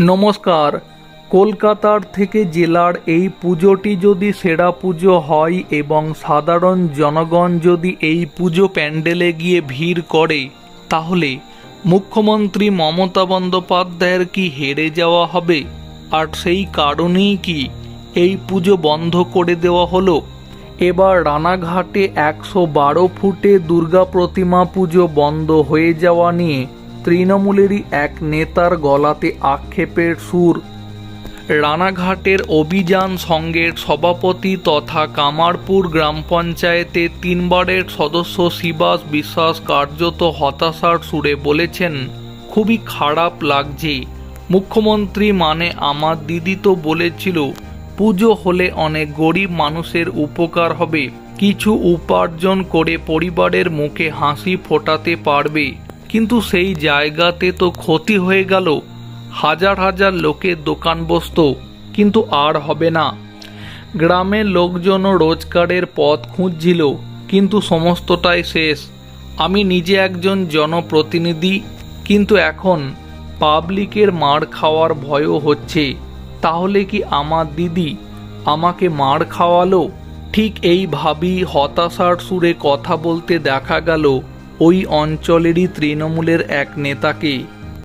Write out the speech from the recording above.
নমস্কার। কলকাতার থেকে জেলার এই পুজোটি যদি সেরা পুজো হয় এবং সাধারণ জনগণ যদি এই পুজো প্যান্ডেলে গিয়ে ভিড় করে, তাহলে মুখ্যমন্ত্রী মমতা বন্দ্যোপাধ্যায়ের কি হেরে যাওয়া হবে? আর সেই কারণেই কি এই পুজো বন্ধ করে দেওয়া হলো? এবার রানাঘাটে একশো বারো ফুটে দুর্গা প্রতিমা পুজো বন্ধ হয়ে যাওয়া নিয়ে তৃণমূলেরই এক নেতার গলাতে আক্ষেপের সুর। রানাঘাটের অভিযান সংঘের সভাপতি তথা কামারপুর গ্রাম পঞ্চায়েতে তিনবারের সদস্য শিবাস বিশ্বাস কার্যত হতাশার সুরে বলেছেন, খুবই খারাপ লাগছে। মুখ্যমন্ত্রী মানে আমার দিদি তো বলেছিল, পুজো হলে অনেক গরিব মানুষের উপকার হবে। কিছু উপার্জন করে পরিবারের মুখে হাসি ফোটাতে পারবে। কিন্তু সেই জায়গাতে তো ক্ষতি হয়ে গেল। হাজার হাজার লোকের দোকান বসত, কিন্তু আর হবে না। গ্রামের লোকজনও রোজগারের পথ খুঁজছিল, কিন্তু সমস্তটাই শেষ। আমি নিজে একজন জনপ্রতিনিধি, কিন্তু এখন পাবলিকের মার খাওয়ার ভয়ও হচ্ছে। তাহলে কি আমার দিদি আমাকে মার খাওয়ালো? ঠিক এইভাবেই হতাশার সুরে কথা বলতে দেখা গেল। ওই অঞ্চলেরই তৃণমূলের এক নেতাকে